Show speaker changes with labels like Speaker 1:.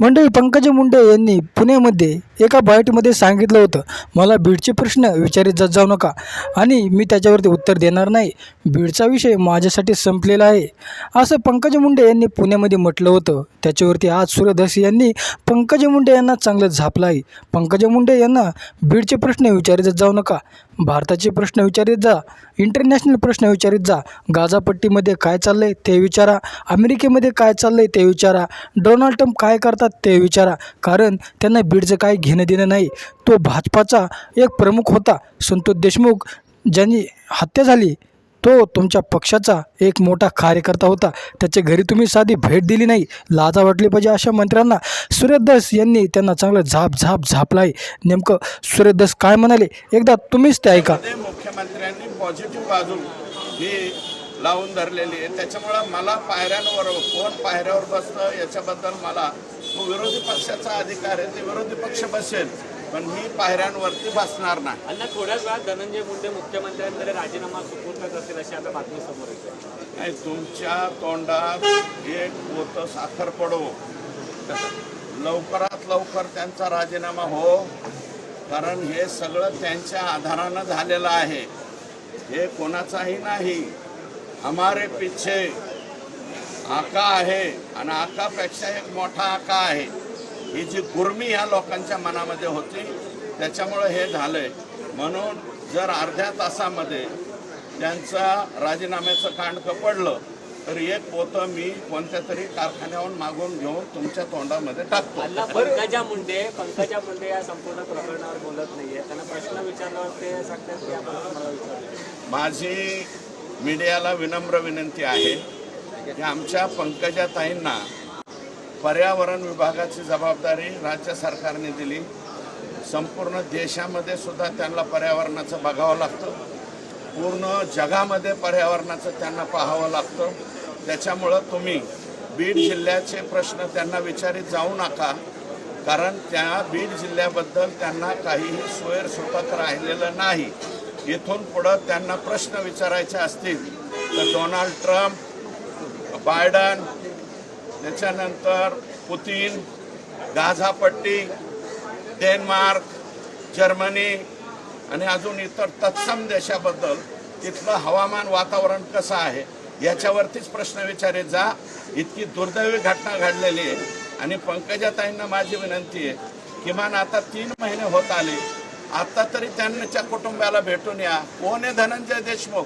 Speaker 1: मंडळी पंकजा मुंडे यांनी पुण्यामध्ये एका बायोटीमध्ये सांगितलं होतं मला बीडचे प्रश्न विचारित जात जाऊ नका आणि मी त्याच्यावरती उत्तर देणार नाही. बीडचा विषय माझ्यासाठी संपलेला आहे. असं पंकज मुंडे यांनी पुण्यामध्ये म्हटलं होतं. त्याच्यावरती आज सूर्यदास यांनी पंकज मुंडे यांना चांगलं झापलं आहे. पंकजा मुंडे यांना बीडचे प्रश्न विचारित जाऊ नका. भारताचे प्रश्न विचारित जा इंटरनॅशनल प्रश्न विचारित जा. गाझापट्टीमध्ये काय चाललं आहे ते विचारा. अमेरिकेमध्ये काय चाललं आहे ते विचारा. डोनाल्ड ट्रम्प काय करतात ते विचारा. कारण त्यांना बीडचं काय घेणं देणं नाही. तो भाजपाचा एक प्रमुख होता. संतोष देशमुख ज्यांनी हत्या झाली तो तुमच्या पक्षाचा एक मोठा कार्यकर्ता होता. त्याच्या घरी तुम्ही साधी भेट दिली नाही. लाजा वाटली पाहिजे अशा मंत्र्यांना. सूर्यदास यांनी त्यांना चांगलं झाप झाप झापला आहे नेमकं सूर्यदास काय म्हणाले? एकदा तुम्हीच ते ऐका.
Speaker 2: मुख्यमंत्र्यांनी पॉझिटिव्ह बाजू ही लावून धरलेली आहे. त्याच्यामुळं मला पायऱ्यांवर कोण पायऱ्यावर बसतं याच्याबद्दल मला तो विरोधी पक्षाचा अधिकार आहे ते विरोधी पक्ष बसेल पण मी पायऱ्यांवरती बसणार नाही.
Speaker 3: अण्णा थोड्याच वेळात धनंजय मुंडे मुख्यमंत्र्यांकडे राजीनामा सुपूर्द करतील अशी आता बातमी समोर येते.
Speaker 2: आणि तुमच्या तोंडात एक पोतं साखर पडो. लवकरात लवकर त्यांचा राजीनामा हो कारण हे सगळं त्यांच्या आधारानं झालेलं आहे. हे कोणाचाही नाही हमारे पिछे. आका आहे आणि आकापेक्षा एक मोठा आका आहे. ही जी गुर्मी ह्या लोकांच्या मनामध्ये होती त्याच्यामुळं हे झालंय. म्हणून जर अर्ध्या तासामध्ये त्यांचा राजीनाम्याचं कांडकं पडलं तर एक पोतं मी कोणत्या तरी कारखान्याहून मागून घेऊन तुमच्या तोंडामध्ये टाकतो.
Speaker 3: पंकजा मुंडे पंकजा मुंडे या संपूर्ण प्रकरणावर बोलत नाहीये. त्यांना प्रश्न विचारल्यावर ते सांगतात विचारलं
Speaker 2: माझी मीडियाला विनम्र विनंती आहे की आमच्या पंकजाताईंना पर्यावरण विभागाची जबाबदारी राज्य सरकारने दिली. संपूर्ण देशामध्ये सुद्धा त्यांना पर्यावरणाचं बघावं लागतं. पूर्ण जगामध्ये पर्यावरणाचं त्यांना पाहावं लागतं. त्याच्यामुळं तुम्ही बीड जिल्ह्याचे प्रश्न त्यांना विचारित जाऊ नका. कारण त्या बीड जिल्ह्याबद्दल त्यांना काहीही सोयरसुतक राहिलेलं नाही. इथून पुढं त्यांना प्रश्न विचारायचे असतील तर डोनाल्ड ट्रम्प बायडन त्याच्यानंतर पुतीन गाझापट्टी डेन्मार्क जर्मनी आणि अजून इतर तत्सम देशाबद्दल तिथलं हवामान वातावरण कसं आहे याच्यावरतीच प्रश्न विचारित जा. इतकी दुर्दैवी घटना घडलेली आहे. आणि पंकजाताईंना माझी विनंती आहे किमान आता तीन महिने होत आले आता तरी त्यांच्या कुटुंबाला भेटून या. कोण आहे धनंजय देशमुख?